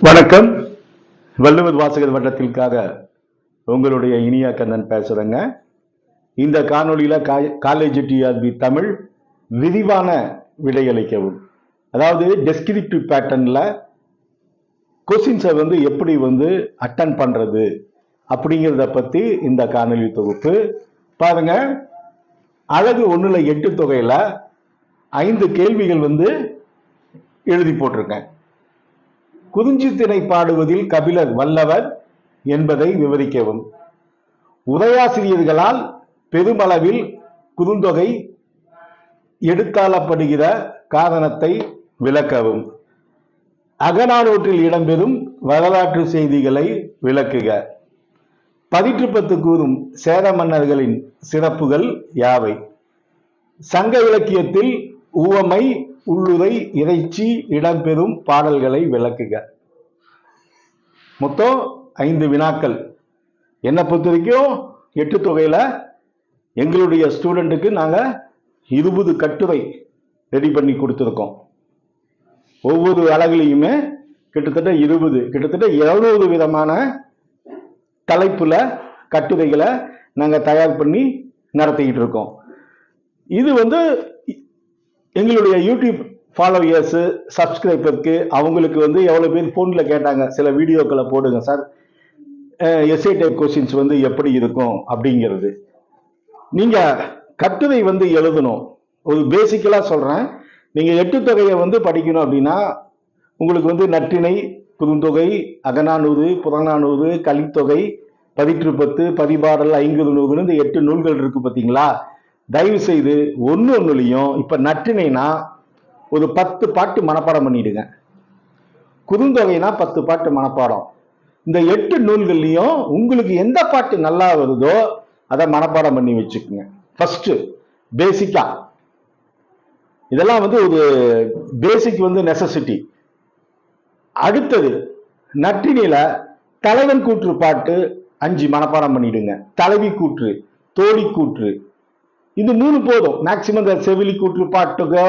வணக்கம். வள்ளுவர் வாசகர் வட்டத்திற்காக உங்களுடைய இனியா கண்ணன் பேசுறேங்க. இந்த காணொளியில காலேஜ் டிஆர்பி தமிழ் விரிவான விடையளிக்கவும் அதாவது டெஸ்கிரிப்டிவ் பேட்டர்ன்ல கொஸ்டின்ஸை வந்து எப்படி வந்து அட்டன் பண்றது அப்படிங்கிறத பத்தி இந்த காணொளி தொகுப்பு. பாருங்க. அழகு ஒன்றில் எட்டு தொகையில ஐந்து கேள்விகள் வந்து எழுதி போட்டிருக்கேன். குறிஞ்சி திணை பாடுவதில் கபிலர் வல்லவர் என்பதை விவரிக்கவும். உரையாசிரியர்களால் பெருமளவில் குறுந்தொகை எடுத்தாளப்படுகிற காரணத்தை விளக்கவும். அகநானூற்றில் இடம்பெறும் வரலாற்று செய்திகளை விளக்குக. பதிற்றுப்பத்து கூறும் சேர மன்னர்களின் சிறப்புகள் யாவை? சங்க இலக்கியத்தில் உவமை உள்ளுரை இறைச்சி இடம்பெறும் பாடல்களை விளக்குக. மொத்தம் ஐந்து வினாக்கள். என்னை பொறுத்த வரைக்கும் எட்டு தொகையில் எங்களுடைய ஸ்டூடெண்ட்டுக்கு நாங்கள் இருபது கட்டுரை ரெடி பண்ணி கொடுத்துருக்கோம். ஒவ்வொரு அழகுலையுமே கிட்டத்தட்ட இருபது கிட்டத்தட்ட இருநூறு விதமான தலைப்பில் கட்டுரைகளை நாங்கள் தயார் பண்ணி நடத்திக்கிட்டு இருக்கோம். இது வந்து எங்களுடைய யூடியூப் ஃபாலோயர்ஸு சப்ஸ்கிரைபருக்கு அவங்களுக்கு வந்து எவ்வளோ பேர் ஃபோனில் கேட்டாங்க? சில வீடியோக்களை போடுங்க சார். எஸ்ஏ டைப் கொஸ்டின்ஸ் வந்து எப்படி இருக்கும் அப்படிங்கிறது. நீங்கள் கட்டுரை வந்து எழுதணும். ஒரு பேசிக்கலாக சொல்கிறேன் நீங்கள் எட்டு தொகையை வந்து படிக்கணும் அப்படின்னா உங்களுக்கு வந்து நற்றிணை குறுந்தொகை அகநானூறு புறநானூறு கலித்தொகை பதிற்றுப்பத்து பதிபாடல் ஐங்குறு நூறுன்னு இந்த எட்டு நூல்கள் இருக்குது பார்த்தீங்களா? தயவு செய்து ஒன்று ஒன்றுலையும் இப்போ நற்றினைனா ஒரு பத்து பாட்டு மனப்பாடம் பண்ணிடுங்க. குறுந்தொகைனா பத்து பாட்டு மனப்பாடம். இந்த எட்டு நூல்கள்லையும் உங்களுக்கு எந்த பாட்டு நல்லா வருதோ அதை மனப்பாடம் பண்ணி வச்சுக்கோங்க. ஃபஸ்ட்டு பேசிக்கா இதெல்லாம் வந்து ஒரு பேசிக் வந்து நெசசிட்டி அடுத்தது நட்டினியில் தலைவன் கூற்று பாட்டு அஞ்சு மனப்பாடம் பண்ணிடுங்க. தலைவி கூற்று தோழி கூற்று இது மூணு போதும். மேக்சிமம் இந்த செவிலி கூற்று பாட்டுக்கோ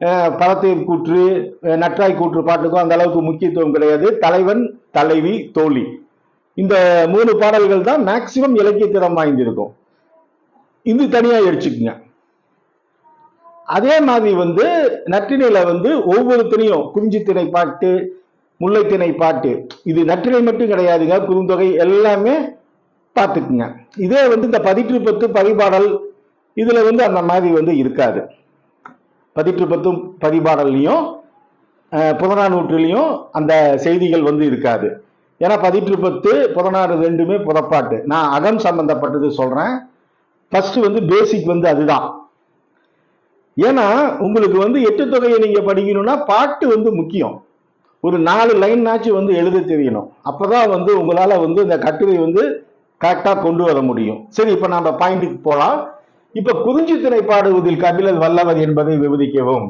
அஹ், கூற்று நற்றாய் கூற்று பாட்டுக்கோ அந்த அளவுக்கு முக்கியத்துவம் கிடையாது. தலைவன் தலைவி தோழி. இந்த மூணு பாடல்கள் தான் மேக்சிமம் இலக்கியத்திறம் வாய்ந்திருக்கும். இது தனியாக எடுத்துக்குங்க. அதே மாதிரி வந்து நற்றினையில வந்து ஒவ்வொரு திணையும் குறிஞ்சி திணை பாட்டு முல்லைத்திணை பாட்டு இது நற்றினை மட்டும் கிடையாதுங்க. குறுந்தொகை எல்லாமே பார்த்துக்குங்க. இதே வந்து இந்த பதிற்று பத்து பரிபாடல் இதுல வந்து அந்த மாதிரி வந்து இருக்காது. பதிற்று பத்தும் பதிபாடல்லையும் அஹ், அந்த செய்திகள் வந்து இருக்காது. ஏன்னா பதிற்று பத்து புறநாடு ரெண்டுமே புறப்பாட்டு. நான் அகம் சம்பந்தப்பட்டது சொல்றேன். ஃபர்ஸ்ட் வந்து பேசிக் வந்து அதுதான். ஏன்னா உங்களுக்கு வந்து எட்டு தொகையை நீங்க படிக்கணும்னா பாட்டு வந்து முக்கியம். ஒரு நாலு லைன்னாச்சும் வந்து எழுத தெரியணும். அப்பதான் வந்து உங்களால் வந்து இந்த கட்டுரை வந்து கரெக்டாக கொண்டு வர முடியும். சரி இப்போ நம்ம பாயிண்ட்டுக்கு போகலாம் இப்ப குறிஞ்சி திரை பாடுவதில் கபிலர் வல்லவர் என்பதை விவரிக்கவும்.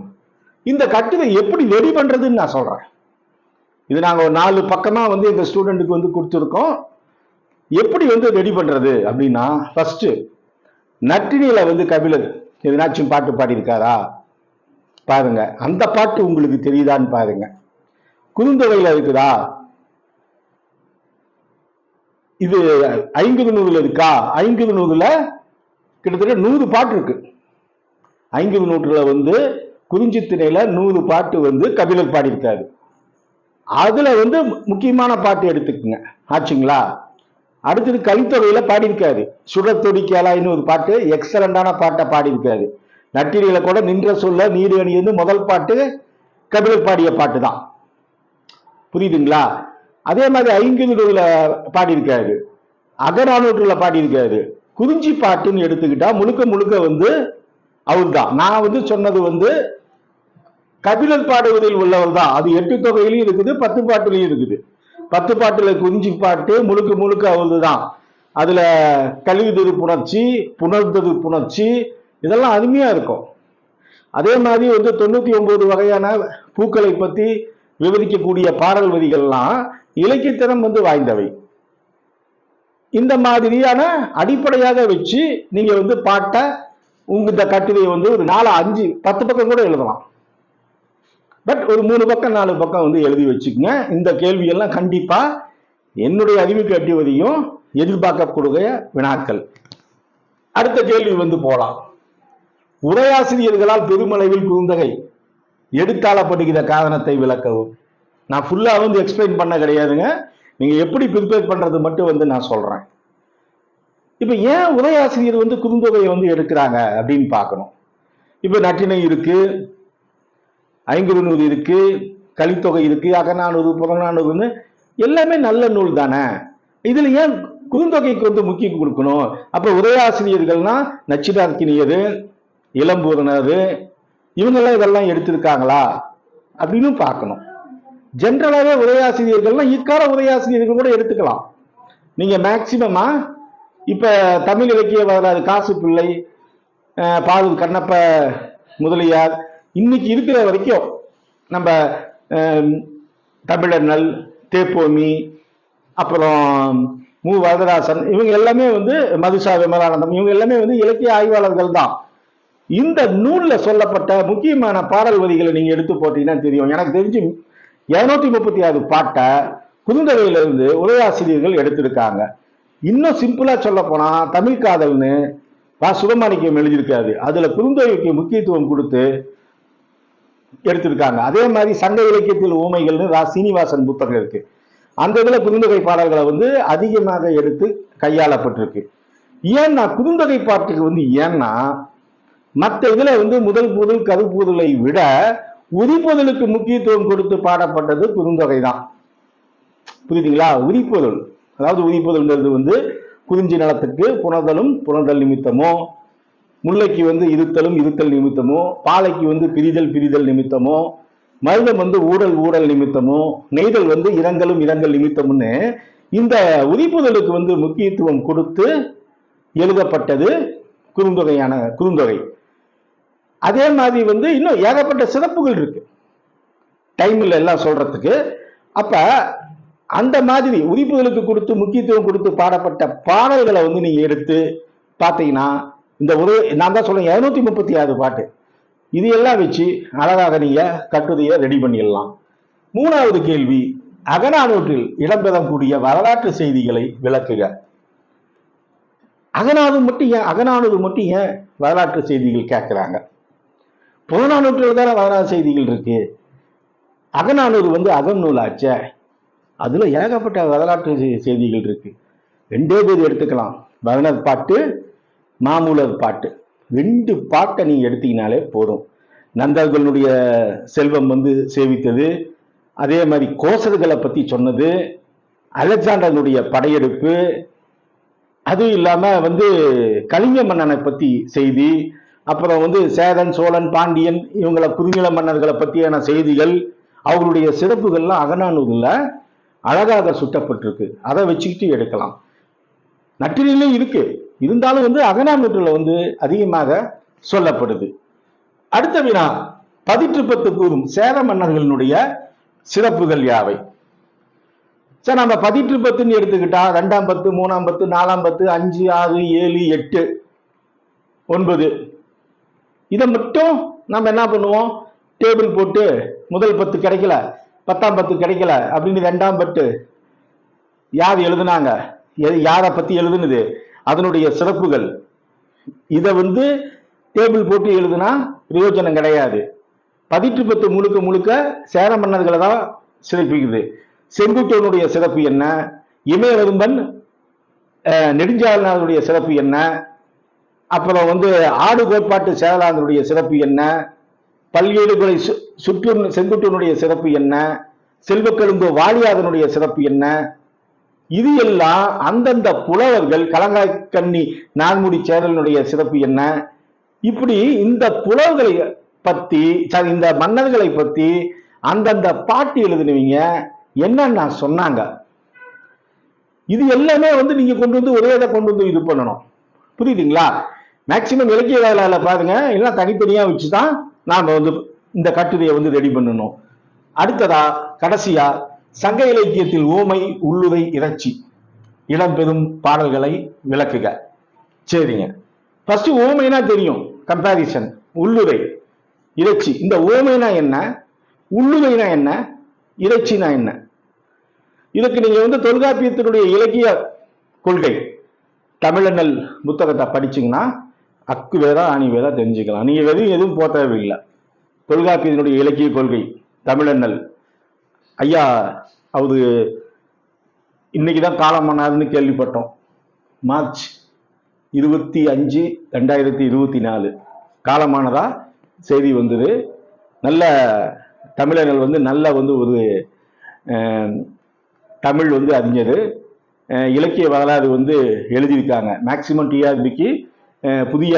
இந்த கட்டுரை எப்படி ரெடி பண்றதுன்னு நான் சொல்றேன். இது நாங்க ஒரு நாலு பக்கமா வந்து எங்க ஸ்டூடெண்ட்டுக்கு வந்து கொடுத்துருக்கோம். எப்படி வந்து ரெடி பண்றது அப்படின்னா ஃபர்ஸ்ட் நற்றினியில வந்து கபிலர் எதனாச்சும் பாட்டு பாடியிருக்காரா? பாருங்க. அந்த பாட்டு உங்களுக்கு தெரியுதான்னு பாருங்க. குறுந்தொகையில இருக்குதா? இது ஐங்குது நூறுல இருக்கா? ஐங்குது நூறுல கிட்டத்தட்ட நூறு பாட்டு இருக்கு. ஐங்குது நூற்றில் வந்து குறிஞ்சி திணையில நூறு பாட்டு வந்து கபிலர் பாடியிருக்காரு. அதுல வந்து முக்கியமான பாட்டு எடுத்துக்குங்க. ஆச்சுங்களா? அடுத்தது கலித்தொகையில பாடியிருக்காரு. சுடத்தொடி கேளாயின்னு ஒரு பாட்டு எக்ஸலண்டான பாட்டை பாடியிருக்காரு. நட்டினியில கூட நின்ற சொல்ல நீர் அணியது முதல் பாட்டு கபிலர் பாடிய பாட்டு தான் புரியுதுங்களா? அதே மாதிரி ஐங்குதுல பாடியிருக்காரு. அகரானூற்றில் பாடியிருக்காரு. குறிஞ்சி பாட்டுன்னு எடுத்துக்கிட்டா முழுக்க முழுக்க வந்து அவர்தான். நான் வந்து சொன்னது வந்து கபிலர் பாடுவதில் உள்ளவர் தான் அது எட்டு தொகையிலையும் இருக்குது பத்து பாட்டுலையும் இருக்குது. பத்து பாட்டுல குறிஞ்சி பாட்டு முழுக்க முழுக்க அவரது தான் அதுல கழிவுதிரு புணர்ச்சி புணர்ந்தது புணர்ச்சி இதெல்லாம் அருமையா இருக்கும். அதே மாதிரி வந்து தொண்ணூத்தி ஒன்பது வகையான பூக்களை பத்தி விவரிக்கக்கூடிய பாடல் வரிகள்லாம் இலக்கியத்திறம் வந்து வாய்ந்தவை. இந்த மாதிரியான அடிப்படையாக வச்சு நீங்க வந்து பாட்டை உங்க இந்த கட்டுரையை வந்து ஒரு நாலு அஞ்சு பத்து பக்கம் கூட எழுதலாம். பட் ஒரு மூணு பக்கம் நாலு பக்கம் வந்து எழுதி வச்சுக்கோங்க. இந்த கேள்வியெல்லாம் கண்டிப்பா என்னுடைய அறிவுக்கு எட்டிவதையும் எதிர்பார்க்கக்கூடிய வினாக்கள். அடுத்த கேள்வி வந்து போலாம். உரையாசிரியர்களால் பெருமளவில் குறுந்தகை எடுத்தாளப்படுகிற காரணத்தை விளக்கவும். நான் ஃபுல்லா வந்து எக்ஸ்பிளைன் பண்ண கிடையாதுங்க. நீங்க எப்படி ப்ரிப்பேர் பண்றது மட்டும் வந்து நான் சொல்றேன். இப்ப ஏன் உரையாசிரியர் வந்து குறுந்தொகையை வந்து எடுக்கிறாங்க அப்படின்னு பார்க்கணும். இப்ப நட்டினை இருக்கு ஐங்குறுநூறு இருக்கு கலித்தொகை இருக்கு அகநானூறு புறநானூறுன்னு எல்லாமே நல்ல நூல் தானே. இதுல ஏன் குறுந்தொகைக்கு வந்து முக்கியம் கொடுக்கணும்? அப்ப உரையாசிரியர்கள்னா நச்சினார்க்கினியது இளம்பூரணர் இவங்கெல்லாம் இதெல்லாம் எடுத்திருக்காங்களா அப்படின்னு பார்க்கணும். ஜென்ரலாகவே உரையாசிரியர்கள்னா இக்கால உரையாசிரியர்கள் கூட எடுத்துக்கலாம். நீங்கள் மேக்சிமமா இப்போ தமிழ் இலக்கிய வரலாறு காசு பிள்ளை பாரூர் கண்ணப்ப முதலியார் இன்னைக்கு இருக்கிற வரைக்கும் நம்ம தமிழர் நல் தேப்போமி அப்புறம் மு. வரதராசன் இவங்க எல்லாமே வந்து மதுசா விமலானந்தம் இவங்க எல்லாமே வந்து இலக்கிய ஆய்வாளர்கள் தான். இந்த நூலில் சொல்லப்பட்ட முக்கியமான பாடல் வரிகளை நீங்கள் எடுத்து போட்டீங்கன்னா தெரியும். எனக்கு தெரிஞ்சு இருநூத்தி முப்பத்தி ஆறு பாட்டை குறுந்தொகையில இருந்து உரையாசிரியர்கள் எடுத்திருக்காங்க. இன்னும் சிம்பிளா சொல்ல போனா தமிழ் காதல்னு வா சுகமாணிக்கம் எழுதியிருக்காரு. அதுல குறுந்தொகைக்கு முக்கியத்துவம் கொடுத்து எடுத்திருக்காங்க. அதே மாதிரி சங்க இலக்கியத்தில் ஊமைகள்னு ரா. சீனிவாசன் புத்தகம் இருக்கு. அந்த இதுல குறுந்தொகை பாடல்களை வந்து அதிகமாக எடுத்து கையாளப்பட்டிருக்கு. ஏன்னா குறுந்தொகை பாட்டுக்கு வந்து ஏன்னா மற்ற இதுல வந்து முதல் முதல் கருப்பூதலை விட உரிபொருளுக்கு முக்கியத்துவம் கொடுத்து பாடப்பட்டது குறுந்தொகை தான் புரியுதுங்களா? உரிப்பொருள். அதாவது உரிப்பொருள்ங்கிறது வந்து குறிஞ்சி நலத்துக்கு புணர்தலும் புணர்தல் நிமித்தமோ முல்லைக்கு வந்து இருத்தலும் இருத்தல் நிமித்தமோ பாலைக்கு வந்து பிரிதல் பிரிதல் நிமித்தமோ மருதம் வந்து ஊடல் ஊடல் நிமித்தமோ நெய்தல் வந்து இரங்கலும் இரங்கல் நிமித்தம்னு இந்த உரிப்புதலுக்கு வந்து முக்கியத்துவம் கொடுத்து எழுதப்பட்டது குறுந்தொகையான குறுந்தொகை. அதே மாதிரி வந்து இன்னும் ஏகப்பட்ட சிறப்புகள் இருக்கு. டைம்ல எல்லாம் சொல்றதுக்கு. அப்ப அந்த மாதிரி உரிப்புகளுக்கு கொடுத்து முக்கியத்துவம் கொடுத்து பாடப்பட்ட பாடல்களை வந்து நீங்க எடுத்து பார்த்தீங்கன்னா இந்த ஒரு நான் தான் சொல்றேன் இருநூத்தி முப்பத்தி ஆறு பாட்டு. இது எல்லாம் வச்சு அழகாக நீங்க கட்டுரையை ரெடி பண்ணிடலாம். மூணாவது கேள்வி அகநானூற்றில் இடம்பெறக்கூடிய வரலாற்று செய்திகளை விளக்குக. அகநானூறு மட்டும் ஏன் அகநானூறு மட்டும் ஏன் வரலாற்று செய்திகள் கேட்குறாங்க? புறநானூற்றில் தானே வரலாற்று செய்திகள் இருக்கு? அகநானூறு வந்து அகநூல் ஆச்சே அதுல ஏகப்பட்ட வரலாற்று செய்திகள் இருக்கு. ரெண்டே பேர் எடுத்துக்கலாம். பரணர் பாட்டு மாமூலர் பாட்டு. ரெண்டு பாட்டை நீங்கள் எடுத்தீங்கனாலே போதும். நந்தர்களுடைய செல்வம் வந்து சேவித்தது அதே மாதிரி கோசர்களை பத்தி சொன்னது. அலெக்சாண்டர்களுடைய படையெடுப்பு. அதுவும் இல்லாம வந்து கலிங்க மன்னனை பத்தி செய்தி. அப்புறம் வந்து சேரன் சோழன் பாண்டியன் இவங்களை குறுநில மன்னர்களை பற்றியான செய்திகள் அவங்களுடைய சிறப்புகள்லாம் அகநானூரில் அழகாக சுட்டப்பட்டிருக்கு. அதை வச்சுக்கிட்டு எடுக்கலாம். நற்றினிலும் இருக்கு. இருந்தாலும் வந்து அகநானூற்றில் வந்து அதிகமாக சொல்லப்படுது. அடுத்த வினா பதிற்று பத்து கூறும் சேர மன்னர்களினுடைய சிறப்புகள் யாவை? சார் நம்ம பதிற்று பத்துன்னு எடுத்துக்கிட்டா ரெண்டாம் பத்து மூணாம் பத்து நாலாம் பத்து அஞ்சு ஆறு ஏழு எட்டு ஒன்பது. இதை மட்டும் நம்ம என்ன பண்ணுவோம்? டேபிள் போட்டு முதல் பத்து கிடைக்கல பத்தாம் பத்து கிடைக்கல அப்படின்னு ரெண்டாம் பத்து யார் எழுதுனாங்க? யாரை பத்தி எழுதுனது? அதனுடைய சிறப்புகள். இதை வந்து டேபிள் போட்டு எழுதுனா பிரயோஜனம் கிடையாது. பதிற்று பத்து முழுக்க முழுக்க சேர மன்னர்களை தான் சிறப்பிக்குது. செங்குட்டோனுடைய சிறப்பு என்ன? இமயவரும்பன் நெடுஞ்சாலனுடைய சிறப்பு என்ன? அப்புறம் வந்து ஆடு கோட்பாட்டு சேரலாந்தனுடைய சிறப்பு என்ன? பல்வேடுகளை சு சுற்று செங்குட்டனுடைய சிறப்பு என்ன? செல்வக்கெழும்பு வாலியாதனுடைய சிறப்பு என்ன? இது எல்லாம் அந்தந்த புலவர்கள் கலங்காய்கண்ணி நான்முடி சேரலனுடைய சிறப்பு என்ன? இப்படி இந்த புலவர்களை பத்தி சாரி இந்த மன்னர்களை பத்தி அந்தந்த பாட்டு எழுதினவங்க என்னென்ன சொன்னாங்க. இது எல்லாமே வந்து நீங்க கொண்டு வந்து ஒரே இதை கொண்டு வந்து இது பண்ணணும். புரியுதுங்களா? மேக்சிமம் இலக்கிய வேலையில பாருங்க எல்லாம் தனித்தனியாக வச்சு தான் நாம் வந்து இந்த கட்டுரையை வந்து ரெடி பண்ணணும். அடுத்ததா கடைசியா சங்க இலக்கியத்தில் ஓமை உள்ளுரை இறைச்சி இடம்பெறும் பாடல்களை விளக்குக. சரிங்க. ஃபர்ஸ்ட் ஓமைனா தெரியும் கம்பாரிசன் உள்ளுரை இறைச்சி. இந்த ஓமைனா என்ன? உள்ளுரைனா என்ன? இறைச்சினா என்ன? இதுக்கு நீங்க வந்து தொல்காப்பியத்தினுடைய இலக்கிய கொள்கை. தமிழனல் புத்தகத்தை படிச்சீங்கன்னா அக்கு வேதா ஆணி வேதா தெரிஞ்சுக்கலாம். நீங்க வெறும் எதுவும் போக தேவையில்லை. தொல்காப்பியத்தினுடைய இலக்கிய கொள்கை தமிழனல் ஐயா அது இன்னைக்கு தான் காலமானார்னு கேள்விப்பட்டோம். மார்ச் இருபத்தி அஞ்சு ரெண்டாயிரத்தி இருபத்தி நாலு. காலமானதா? செய்தி வந்தது. நல்ல தமிழர்கள் வந்து நல்ல வந்து ஒரு தமிழ் வந்து அறிஞர். இலக்கிய வரலாறு வந்து எழுதியிருக்காங்க. மேக்சிமம் டிஆர்பிக்கு புதிய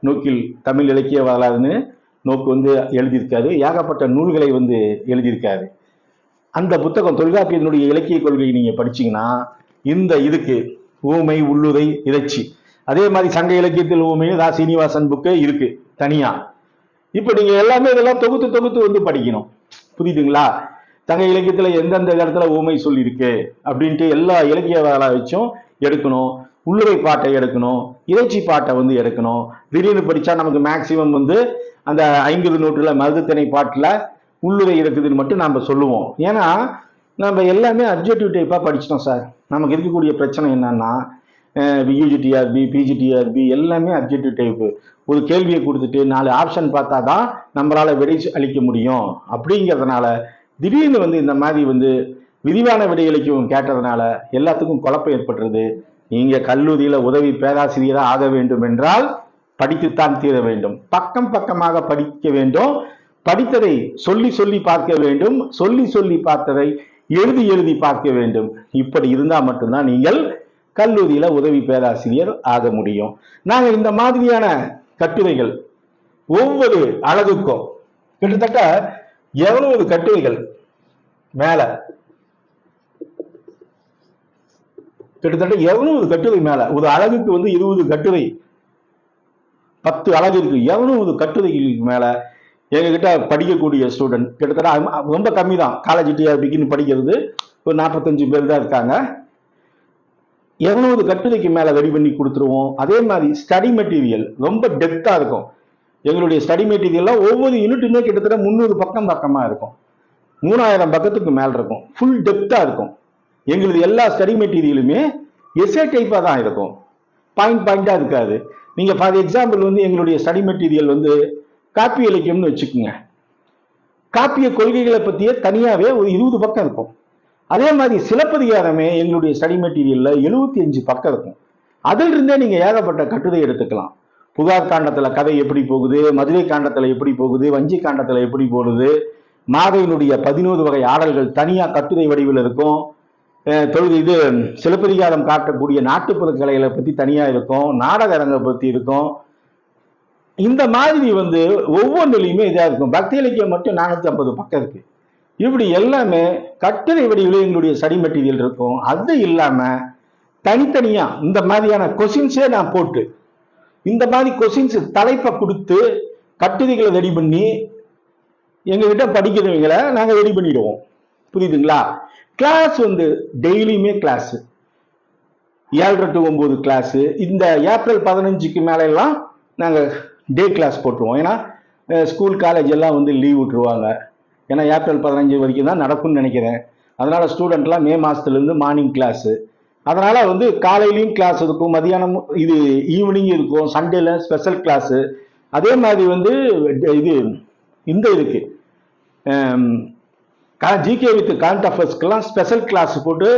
நோக்கில் தமிழ் இலக்கிய வரலாறுன்னு நோக்கு வந்து எழுதியிருக்காரு. ஏகப்பட்ட நூல்களை வந்து எழுதியிருக்காரு. அந்த புத்தகம் தொல்காப்பியத்தினுடைய இலக்கிய கொள்கையை நீங்க படிச்சீங்கன்னா இந்த இதுக்கு ஊமை உள்ளுரை இறைச்சி. அதே மாதிரி சங்க இலக்கியத்தில் ஊமை ரா சீனிவாசன் புக்கு இருக்கு தனியா. இப்ப நீங்க எல்லாமே இதெல்லாம் தொகுத்து தொகுத்து வந்து படிக்கணும். புரியுதுங்களா? சங்க இலக்கியத்துல எந்தெந்த இடத்துல ஊமை சொல்லியிருக்கு அப்படின்ட்டு எல்லா இலக்கிய வரலாறு வச்சும் எடுக்கணும். உள்ளுரை பாட்டை எடுக்கணும். இறைச்சி பாட்டை வந்து எடுக்கணும். திடீர்னு படித்தா நமக்கு மேக்சிமம் வந்து அந்த ஐம்பது நூற்றில் மருதுத்தனை பாட்டில் உள்ளுரை இருக்குதுன்னு மட்டும் நம்ம சொல்லுவோம். ஏன்னா நம்ம எல்லாமே அப்ஜெக்டிவ் டைப்பாக படிச்சிட்டோம் சார். நமக்கு இருக்கக்கூடிய பிரச்சனை என்னன்னா வியூஜிடிஆர்பி பிஜிடிஆர்பி எல்லாமே அப்ஜெக்டிவ் டைப்பு ஒரு கேள்வியை கொடுத்துட்டு நாலு ஆப்ஷன் பார்த்தா தான் நம்மளால் விடை அளிக்க முடியும். அப்படிங்கிறதுனால திடீர்னு வந்து இந்த மாதிரி வந்து விரிவான விடையளிக்கவும் கேட்டதுனால எல்லாத்துக்கும் குழப்பம் ஏற்பட்டுருது. நீங்கள் கல்லூரியில உதவி பேராசிரியராக ஆக வேண்டும் என்றால் படித்துத்தான் தீர வேண்டும். பக்கம் பக்கமாக படிக்க வேண்டும். படித்ததை சொல்லி சொல்லி பார்க்க வேண்டும். சொல்லி சொல்லி பார்த்ததை எழுதி எழுதி பார்க்க வேண்டும். இப்படி இருந்தா மட்டும்தான் நீங்கள் கல்லூரியில உதவி பேராசிரியர் ஆக முடியும். நாங்க இந்த மாதிரியான கட்டுரைகள் ஒவ்வொரு அழகுக்கும் கிட்டத்தட்ட எவ்வளவு கட்டுரைகள் மேல கிட்டத்தட்ட எவ்வளவு கட்டுரை மேல ஒரு அழகுக்கு வந்து இருபது கட்டுரை. பத்து அழகு இருக்கு. இருநூறு கட்டுரைகளுக்கு மேல எங்ககிட்ட படிக்கக்கூடிய ஸ்டூடெண்ட் கிட்டத்தட்ட ரொம்ப கம்மி தான் காலேஜ் டிஆர்பிக்குன்னு படிக்கிறது ஒரு நாற்பத்தஞ்சு பேர் தான் இருக்காங்க. இருநூறு கட்டுரைக்கு மேல ரெடி பண்ணி கொடுத்துருவோம். அதே மாதிரி ஸ்டடி மெட்டீரியல் ரொம்ப டெப்தா இருக்கும். எங்களுடைய ஸ்டடி மெட்டீரியல்லாம் ஒவ்வொரு யூனிட்டுமே கிட்டத்தட்ட முந்நூறு பக்கம் பக்கமா இருக்கும். மூணாயிரம் பக்கத்துக்கு மேல இருக்கும். ஃபுல் டெப்தா இருக்கும். எங்களுது எல்லா ஸ்டடி மெட்டீரியலுமே எஸ்ஏ டைப்பாக தான் இருக்கும். பாயிண்ட் பாயிண்டாக இருக்காது. நீங்கள் ஃபார் எக்ஸாம்பிள் வந்து எங்களுடைய ஸ்டடி மெட்டீரியல் வந்து காப்பி இலக்கியம்னு வச்சுக்கோங்க. காப்பிய கொள்கைகளை பற்றியே தனியாகவே ஒரு இருபது பக்கம் இருக்கும். அதே மாதிரி சிலப்பதிகாரமே எங்களுடைய ஸ்டடி மெட்டீரியலில் எழுபத்தி அஞ்சு பக்கம் இருக்கும். அதில் இருந்தே ஏகப்பட்ட கட்டுரை எடுத்துக்கலாம். புகார் காண்டத்தில் கதை எப்படி போகுது மதுரை காண்டத்தில் எப்படி போகுது வஞ்சி காண்டத்தில் எப்படி போகுது மாதையினுடைய பதினோரு வகை ஆடல்கள் தனியாக கட்டுரை வடிவில் இருக்கும். தொழுது இது சிலப்பதிகாரம் காட்டக்கூடிய நாட்டுப்புற கலைகளை பற்றி தனியாக இருக்கும் நாடக அரங்கை பற்றி இருக்கும். இந்த மாதிரி வந்து ஒவ்வொன்றுலையுமே இதாக இருக்கும். பக்தி இலக்கியம் மட்டும் நானூற்றி ஐம்பது பக்கம் இருக்கு. இப்படி எல்லாமே கட்டுரை வடிவில் எங்களுடைய ஸ்டடி மெட்டீரியல் இருக்கும். அது இல்லாமல் தனித்தனியாக இந்த மாதிரியான கொஷின்ஸே நான் போட்டு இந்த மாதிரி கொஷின்ஸ் தலைப்பை கொடுத்து கட்டுரைகளை ரெடி பண்ணி எங்ககிட்ட படிக்கிறவங்களை நாங்கள் ரெடி பண்ணிடுவோம். புரியுதுங்களா? கிளாஸ் வந்து டெய்லியுமே கிளாஸ் ஏழரை டு ஒம்பது கிளாஸ் இந்த ஏப்ரல் பதினஞ்சுக்கு மேலெல்லாம் நாங்கள் டே கிளாஸ் போட்டுருவோம். ஏன்னா ஸ்கூல் காலேஜ் எல்லாம் வந்து லீவ் விட்டுருவாங்க. ஏன்னா ஏப்ரல் பதினஞ்சு வரைக்கும் தான் நடக்கும்னு நினைக்கிறேன். அதனால் ஸ்டூடெண்ட்லாம் மே மாதத்துலேருந்து மார்னிங் கிளாஸு அதனால் வந்து காலையிலையும் கிளாஸ் இருக்கும் மதியானம் இது ஈவினிங் இருக்கும் சண்டேல ஸ்பெஷல் கிளாஸு அதே மாதிரி வந்து இது இந்த இருக்குது ஜிகே வித் கரண்ட் அஃபேர்ஸ்க்கெல்லாம் ஸ்பெஷல் கிளாஸ் போட்டு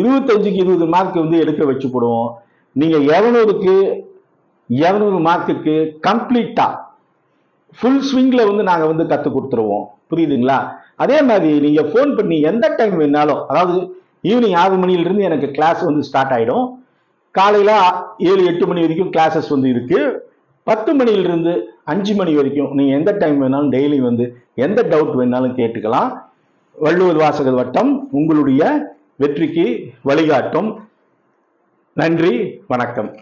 இருபத்தஞ்சுக்கு இருபது மார்க் வந்து எடுக்க வச்சு போடுவோம் நீங்கள் இரநூறுக்கு இரநூறு மார்க்குக்கு கம்ப்ளீட்டாக ஃபுல் ஸ்விங்கில் வந்து நாங்கள் வந்து கற்றுக் கொடுத்துருவோம். புரியுதுங்களா? அதே மாதிரி நீங்கள் ஃபோன் பண்ணி எந்த டைம் வேணாலும் அதாவது ஈவினிங் ஆறு மணியிலிருந்து எனக்கு கிளாஸ் வந்து ஸ்டார்ட் ஆகிடும் காலையில் ஏழு எட்டு மணி வரைக்கும் கிளாஸஸ் வந்து இருக்குது பத்து மணில அஞ்சு மணி வரைக்கும் நீங்கள் எந்த டைம் வேணாலும் டெய்லி வந்து எந்த டவுட் வேணாலும் கேட்டுக்கலாம். வள்ளுவர் வாசகர் வட்டம் உங்களுடைய வெற்றிக்கு வழிகாட்டும். நன்றி வணக்கம்.